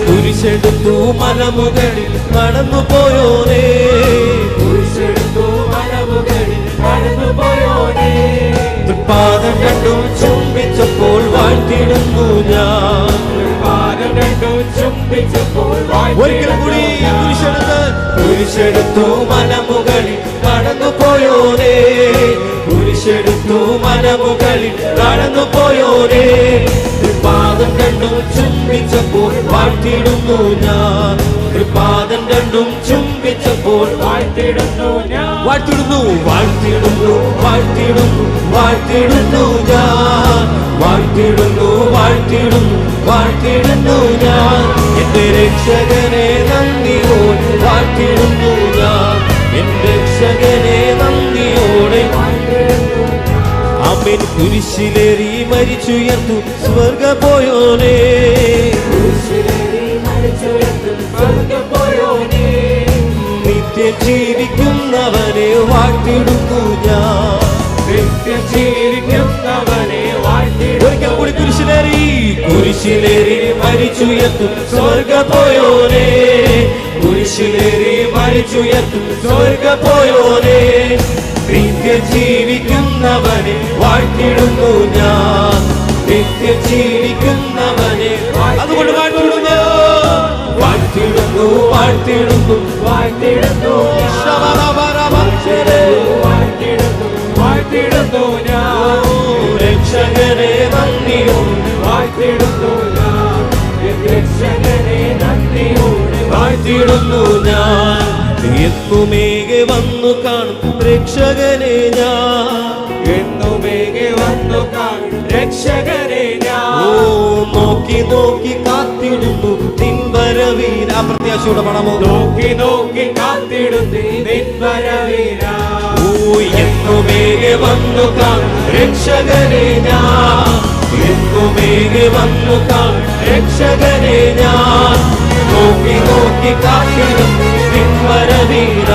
കുരിശെടുത്തു മലമുകളിൽ നടന്നു പോയോനേ. കുരിശെടുത്തു മലമുകളിൽ കടന്നുപോയോനേ തൃപ്പാദം കണ്ടു ചുംബിച്ചപ്പോൾ വാഴ്ത്തിടുന്നു ഞാൻ. പാദം കണ്ടു ചുംബിച്ചപ്പോൾ ഒരിക്കൽ കൂടി കുരിശെടുത്ത് കുരിശെടുത്തു മലമുകളിൽ നടന്നു പോയോനേ. മലമുകളിൽ നടന്നു പോയോരേ തൃപ്പാദം കണ്ടും ചുംബിച്ചപ്പോൾ വാഴ്ത്തിടുന്നു ഞാൻ. തൃപ്പാദം കണ്ടും ചുംബിച്ചപ്പോൾ വാഴ്ത്തിടുന്നു ഞാൻ. വാഴ്ത്തിടുന്നു വാഴ്ത്തിടുന്നു വാഴ്ത്തിടുന്നു വാഴ്ത്തിടുന്നു ഞാൻ. വാഴ്ത്തിടുന്നു വാഴ്ത്തിടുന്നു വാഴ്ത്തിടുന്നു ഞാൻ. എന്റെ രക്ഷകനെ നന്ദിയോടെ വാഴ്ത്തിടുന്നു അമ്മൻ കുരിശിലേറി മരിച്ചുയർത്തു സ്വർഗ പോയോനേ നിത്യം ജീവിക്കുന്നവനെ വാഴ്ത്തിടുന്നു ഞാൻ. നിത്യം ജീവിക്കുന്നവനെ ഒരിക്കൽ കൂടി കുരിശിലേറി കുരിശിലേറി മരിച്ചുയർത്തും സ്വർഗ പോയോനേ കുരിശിലേറി മരിച്ചുയർത്തും സ്വർഗ പോയോനേ നിത്യം ജീവിക്കുന്നവനെ വാഴ്ത്തിടുന്നു ഞാൻ. നിത്യം ജീവിക്കുന്നവനെ അതുകൊണ്ട് വാഴ്ത്തിടുന്നു. വാഴ്ത്തിടുന്നു വാഴ്ത്തിടുന്നു വാഴ്ത്തിടുന്നു ഞാൻ. രക്ഷകനെ നന്ദിയോട് വാഴ്ത്തിടുന്നു ഞാൻ. രക്ഷകരെ നന്ദിയോടെ വാഴ്ത്തിടുന്നു ഞാൻ. എന്നുമേകെ വന്നു കാണും രക്ഷകനെ ഞാൻ. എന്നുമേകെ വന്നു കാണും രക്ഷകനെ ഓ ഞാൻ നോക്കി നോക്കി കാത്തിടുന്നു നിൻവരവീര. പ്രത്യാശയുടെ പണമോ? നോക്കി നോക്കി കാത്തിടുന്നു നിൻവരവീര. ഓ വന്നു കാണും രക്ഷകനെ ഞാൻ. എന്നുമേകെ വന്നു കാണും രക്ഷകനെ ഞാൻ. നോക്കി നോക്കി കാത്തിടുന്നു നിൻവരവീന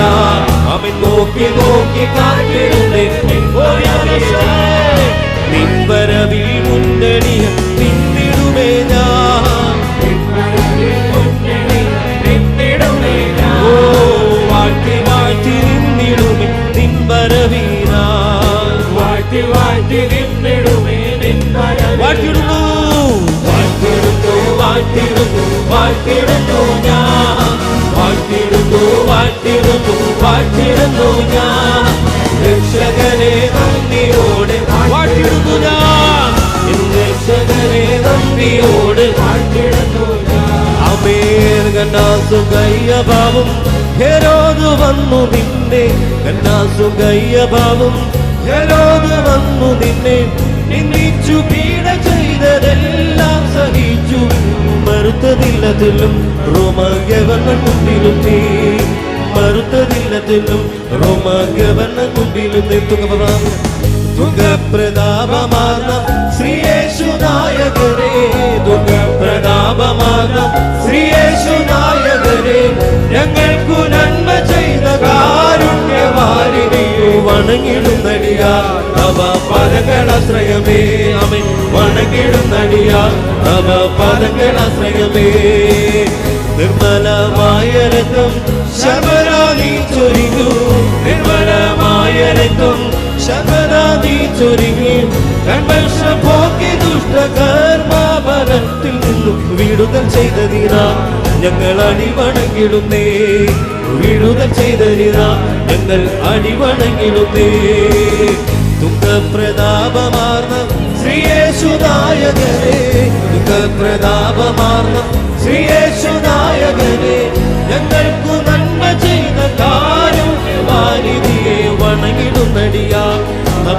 അവൻ നോക്കി നോക്കി നിൻവരവിൽ മുന്നണിയ നിന്നിടുമേ ഞാൻ. വാഴ്ത്തിടുന്നു വാഴ്ത്തിടുന്നു വാഴ്ത്തിടുന്നു ഞാൻ. വാഴ്ത്തിടുന്നു വാഴ്ത്തിടുന്നു പാട്ടിരുന്നു ഞാൻ. രക്ഷകനെ നന്ദിയോടെ പാട്ടിരുന്നു ഞാൻ. രക്ഷകനെ നന്ദിയോട് പാട്ടിടുന്നു അമേർ കന്നാസു കയ്യഭാവും ഹെരോദ് വന്നു നിന്നെ. കന്നാസു കയ്യഭാവും ഹെരോദ് വന്നു നിന്നെ. നിന്നിച്ചു പീഡ ചെയ്തതെല്ലാം സഹിച്ചു. മറുത്തതില്ലതിലും റോമഗവന മുമ്പിലും നീ. മറുത്തതില്ലതിലും റോമഗവന മുമ്പിലും നീ തുകപ്രതാപ തുകപ്രതാപമാർന്ന ശ്രീയേശു നായകരേ തുകപ്രതാപമാർന്ന ശ്രീയേശു നായകരേ ഞങ്ങൾക്കു നന്മ ചെയ്ത കാരുണ്യവാരിണിയോ വണങ്ങിടുന്നടിയാ അവ പദങ്ങളാശ്രയമേ അമൻ വണങ്ങിടുന്നടിയാ അവ പദങ്ങളാശ്രയമേ നിർമ്മലമായ രഥം ശബരാതി ചൊരിഞ്ഞു. നിർമ്മലമായ രക്തം നീ ചൊരിഞ്ഞു. കൺവർഷം പോക്കി ദുഷ്ടകർമാപരത്തിൽ നിന്നും വിടുതൽ ചെയ്തതിനാ ഞങ്ങൾ അടിവണങ്ങിടുന്നേ. വിടുതൽ ചെയ്തതിനാ ഞങ്ങൾ അടിവണങ്ങിടുന്നേ. ദുഃഖപ്രതാപമാർന്ന ശ്രീയേശുനായകരെ ദുഃഖപ്രതാപമാർന്ന ശ്രീയേശുനായകരെ ഞങ്ങൾക്കു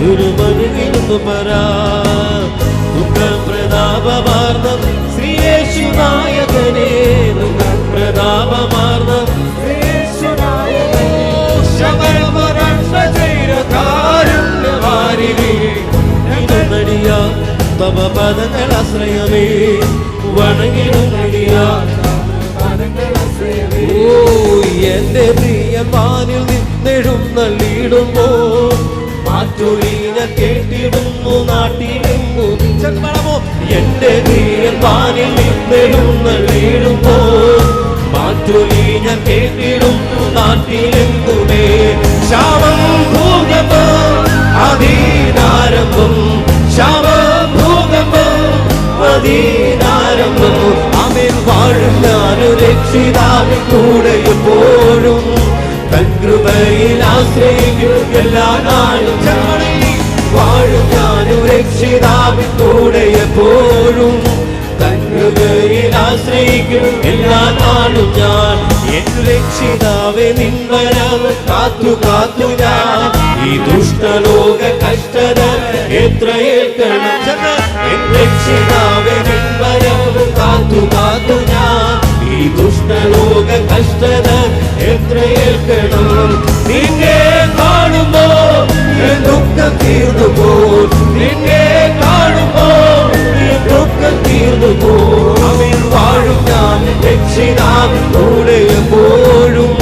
തിരുമനുവിരുന്ന് പര ദുഃഖം പ്രതാപമാർന്ന ശ്രീയേശു പ്രതാപമാർന്ന തവ പദങ്ങൾ ആശ്രയമേ എന്റെ പ്രിയ പാനിൽ നിന്നിടും നല്ലിടുമ്പോ ഞാൻ കേട്ടിടുന്നു നാട്ടിലെങ്ങു ചെമ്പളമോ എന്റെ പ്രിയ പാനിൽ നിന്നെഴുന്നള്ളിടുമ്പോ മാറ്റൊലി ഞാൻ കേട്ടിടുന്നു നാട്ടിലെങ്ങുമേ ശാമം ഭൂകമ്പോ അതീനാരംഭം ശാപം ഭൂകമ്പോ അതീനാരംഭം അവൻ വാഴും ഞാനു രക്ഷിതാവിൻ കൂടെ എപ്പോഴും തൻ കൃപയിൽ ആശ്രയിക്കും എല്ലാ നാളും ചാടി. വാഴും ഞാനും രക്ഷിതാവിൻ കൂടെ എപ്പോഴും. കൃപയിൽ ആശ്രയിക്കും എല്ലാ നാളും ഞാൻ. എൻ രക്ഷിതാവെ നിൻവരവ് കാത്തു കാത്തു ഞാൻ. ഈ ദുഷ്ടലോക കഷ്ടത എത്ര ഏൽക്കണം രക്ഷിതാവെ ദുഷ്ടലോക കഷ്ടത എത്രയേൽക്കണം നിന്നെ കാണുമ്പോ ദുഃഖം തീർന്നു പോ നിന്നെ കാണുമ്പോ ദുഃഖം തീർന്നു പോ അവൻ വാഴും ഞാൻ രക്ഷിതാവ് കൂടെ എപ്പോഴും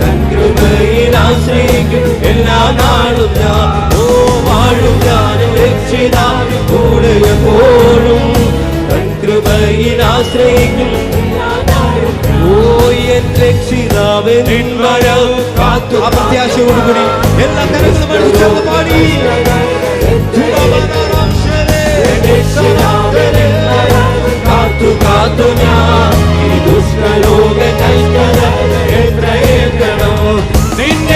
തൻ കൃപയിൽ ആശ്രയിക്കും. എല്ലാ നാളും ഞാൻ ഓ വാഴും ഞാൻ രക്ഷിതാവ് കൂടെ എപ്പോഴും തൻ കൃപയിൽ ആശ്രയിക്കും. പ്രത്യാശയോടുകൂടി എല്ലാ കരങ്ങളും അടിച്ചൊന്ന് പാടി. കാത്തു കാത്തു ഞാൻ. ഈ ദുഷ്ടലോക കൈകര എത്ര ഏൽക്കണം നിന്നെ